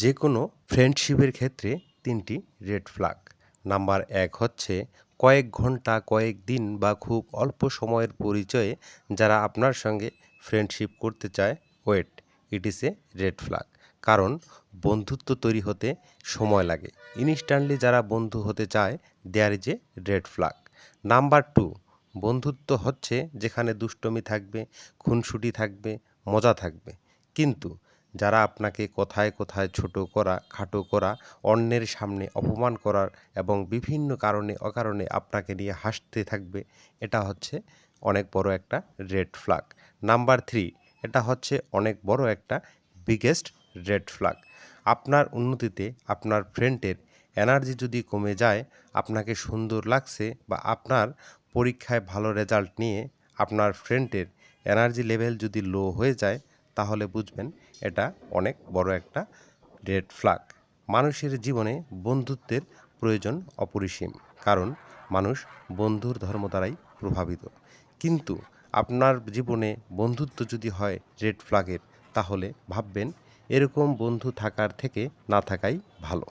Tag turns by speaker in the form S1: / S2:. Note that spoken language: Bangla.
S1: যে কোনো ফ্রেন্ডশিপের ক্ষেত্রে তিনটি রেড ফ্ল্যাগ নাম্বার এক হচ্ছে কয়েক ঘণ্টা, কয়েক দিন বা খুব অল্প সময়ের পরিচয়ে যারা আপনার সঙ্গে ফ্রেন্ডশিপ করতে চায় wait it is a red flag কারণ বন্ধুত্ব তৈরি হতে সময় লাগে। ইনস্ট্যান্টলি যারা বন্ধু হতে চায় there is a red flag number two বন্ধুত্ব হচ্ছে যেখানে দুষ্টমি থাকবে, খুনসুটি থাকবে, মজা থাকবে। কিন্তু যারা আপনাকে কোথায় কোথায় ছোট করা, খাটো করা, অন্যের সামনে অপমান করার এবং বিভিন্ন কারণে অকারণে আপনাকে নিয়ে হাসতে থাকবে, এটা হচ্ছে অনেক বড় একটা রেড ফ্ল্যাগ নাম্বার থ্রি এটা হচ্ছে অনেক বড় একটা বিগেস্ট রেড ফ্ল্যাগ আপনার উন্নতিতে আপনার ফ্রেন্ডের এনার্জি যদি কমে যায়, আপনাকে সুন্দর লাগছে বা আপনার পরীক্ষায় ভালো রেজাল্ট নিয়ে আপনার ফ্রেন্ডের এনার্জি লেভেল যদি লো হয়ে যায় তাহলে বুঝবেন এটা অনেক বড় একটা রেড ফ্ল্যাগ। মানুষের জীবনে বন্ধুত্বের প্রয়োজন অপরিসীম, কারণ মানুষ বন্ধুর ধর্ম দ্বারাই প্রভাবিত। কিন্তু আপনার জীবনে বন্ধুত্ব যদি হয় রেড ফ্ল্যাগের, তাহলে ভাববেন এরকম বন্ধু থাকার থেকে না থাকাই ভালো।